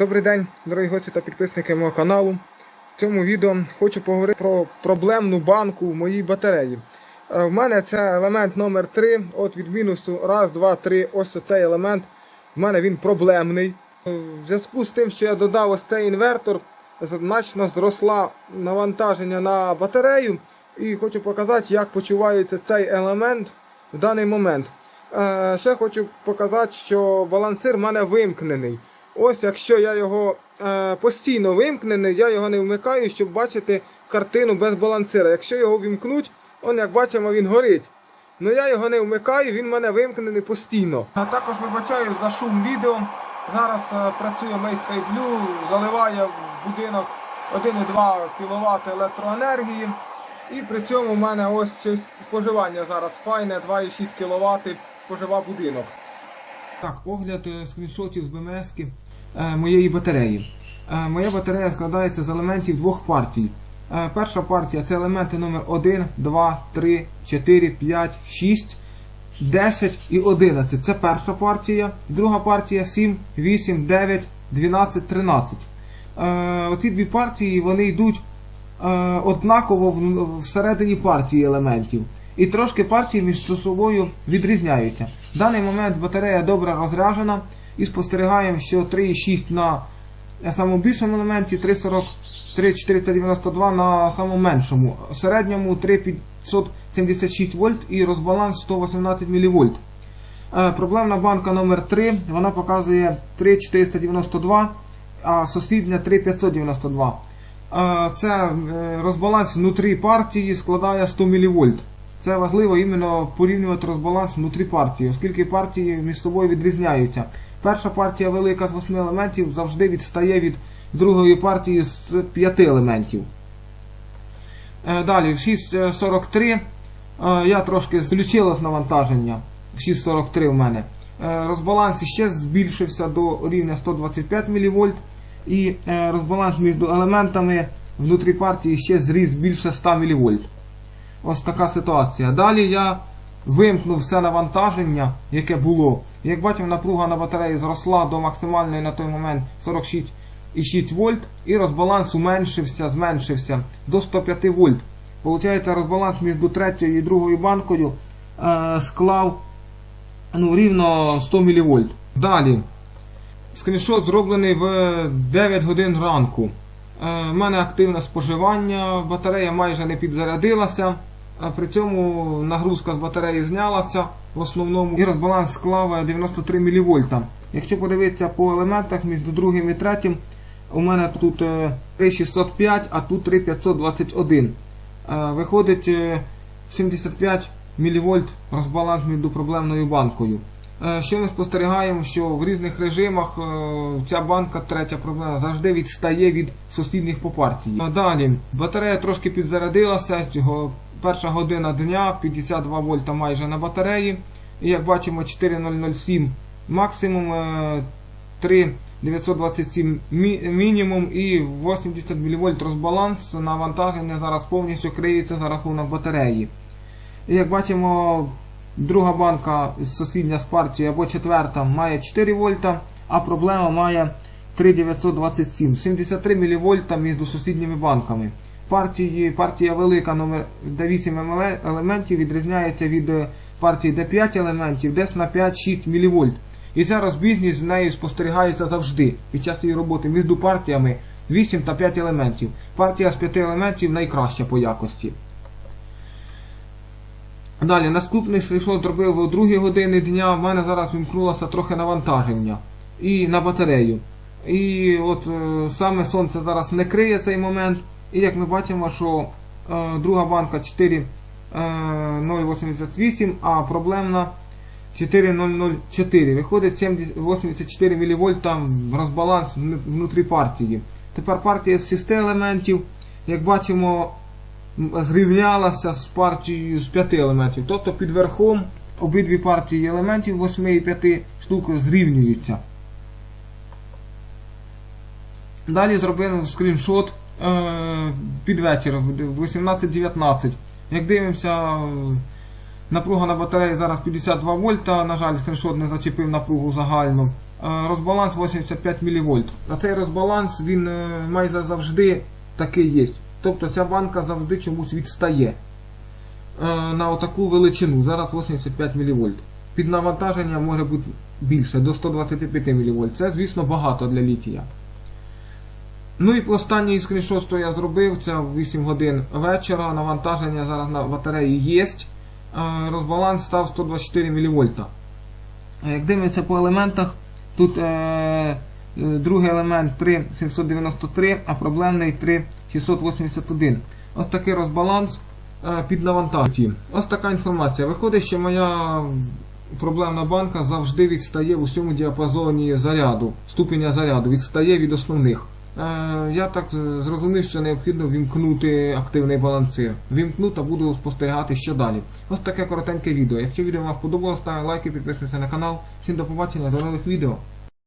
Добрий день, дорогі гості та підписники мого каналу. В цьому відео хочу поговорити про проблемну банку в моїй батареї. Е, В мене це елемент номер 3 от від мінусу 1, 2, 3. Ось цей елемент. В мене він проблемний. Е, В зв'язку з тим, що я додав ось цей інвертор, значно зросла навантаження на батарею. І хочу показати, як почувається цей елемент в даний момент. Е, Ще хочу показати, що балансир в мене вимкнений. Ось якщо я його е, постійно вимкнений, я його не вмикаю, щоб бачити картину без балансира. Якщо його вімкнуть, он як бачимо, він горить. Ну я його не вмикаю, він в мене вимкнений постійно. А також вибачаю за шум відео. Зараз е, працює Мейська Blue, заливає в будинок 1,2 кВт електроенергії. І при цьому в мене ось споживання зараз файне 2,6 кВт спожива будинок. Так, огляд е, скріншотів з БМС е, моєї батареї. Е, моя батарея складається з елементів двох партій. Перша партія це елементи номер 1, 2, 3, 4, 5, 6, 10 і 11. Це перша партія. Друга партія 7, 8, 9, 12, 13. Е, оці дві партії вони йдуть однаково всередині партії елементів. І трошки партії між собою відрізняються. В даний момент батарея добре розряджена і спостерігаємо, що 3,6 на самому більшому елементі, 3,40, 3,492 на самому меншому. Середньому 3,576 вольт і розбаланс 118 мВ. Е, Проблемна банка номер 3 вона показує 3,492, а сусідня 3,592. Е, Це е, розбаланс внутрі партії складає 100 мВ. Це важливо іменно порівнювати розбаланс внутрі партії, оскільки партії між собою відрізняються. Перша партія велика з 8 елементів завжди відстає від другої партії з 5 елементів. Е, Далі, в 6.43 е, я трошки включилось навантаження. В 6.43 у мене. Е, Розбаланс ще збільшився до рівня 125 мВ. І розбаланс між елементами внутрі партії ще зріс більше 100 мВ. Ось така ситуація. Далі я вимкнув все навантаження, яке було. Як бачимо, напруга на батареї зросла до максимальної на той момент 46,6 вольт, і розбаланс уменшився, зменшився до 105 вольт. Получається, розбаланс між третьою і другою банкою е, склав ну, рівно 100 мВ. Далі. Скріншот зроблений в 9 годин ранку. У мене активне споживання, батарея майже не підзарядилася, а при цьому нагрузка з батареї знялася в основному і розбаланс склав 93 мВ. Якщо подивитися по елементах між другим і третім, у мене тут е, 3605, а тут 3521. Е, Виходить е, 75 мВ розбаланс між проблемною банкою. Е, Що ми спостерігаємо, що в різних режимах е, ця банка, третя проблема, завжди відстає від сусідніх по партії. Далі батарея трошки підзарядилася. Перша година дня, 52 вольта майже на батареї. І як бачимо, 4007 максимум, е, 3927 мі- мінімум і 80 мВ розбаланс. Навантаження зараз повністю криється за рахунок батареї. І як бачимо, друга банка сусідня з партії або четверта має 4 вольта, а проблема має 3927, 73 мВ між сусідніми банками. Партії, партія велика номер де 8 елементів відрізняється від е, партії де 5 елементів десь на 5-6 мВ. І ця розбіжність з нею спостерігається завжди під час її роботи між партіями 8 та 5 елементів. Партія з 5 елементів найкраща по якості. Далі, наступний слайшот зробив о 2 години дня. В мене зараз вимкнулося трохи навантаження і на батарею. І от е, саме сонце зараз не криє цей момент. І як ми бачимо, що е, друга банка 4,088, а проблемна 4004. Виходить 84 мВ розбаланс внутрі партії. Тепер партія з 6 елементів. Як бачимо, зрівнялася з партією з 5 елементів. Тобто під верхом обидві партії елементів 8 і 5 штук зрівнюються. Далі зробив скріншот е, під вечір в 18.19. Як дивимося, е, напруга на батареї зараз 52 вольта. На жаль, скріншот не зачепив напругу загальну. Е, Розбаланс 85 мВ. А цей розбаланс він е, майже завжди такий є. Тобто ця банка завжди чомусь відстає е, на отаку величину. Зараз 85 мВ. Під навантаження може бути більше, до 125 мВ. Це, звісно, багато для літія. Ну і останній скріншот, що я зробив, це в 8 годин вечора. Навантаження зараз на батареї є. Е, Розбаланс став 124 мВ. Як дивимося по елементах, тут е, е, другий елемент 3793, а проблемний 3681. Ось такий розбаланс е, під навантаженням. Ось така інформація. Виходить, що моя проблемна банка завжди відстає в усьому діапазоні заряду, ступеня заряду, відстає від основних. Е, я так зрозумів, що необхідно вімкнути активний балансир. Вімкну та буду спостерігати, що далі. Ось таке коротеньке відео. Якщо відео вам сподобалось, ставте лайки, підписуйтесь на канал. Всім до побачення, до нових відео.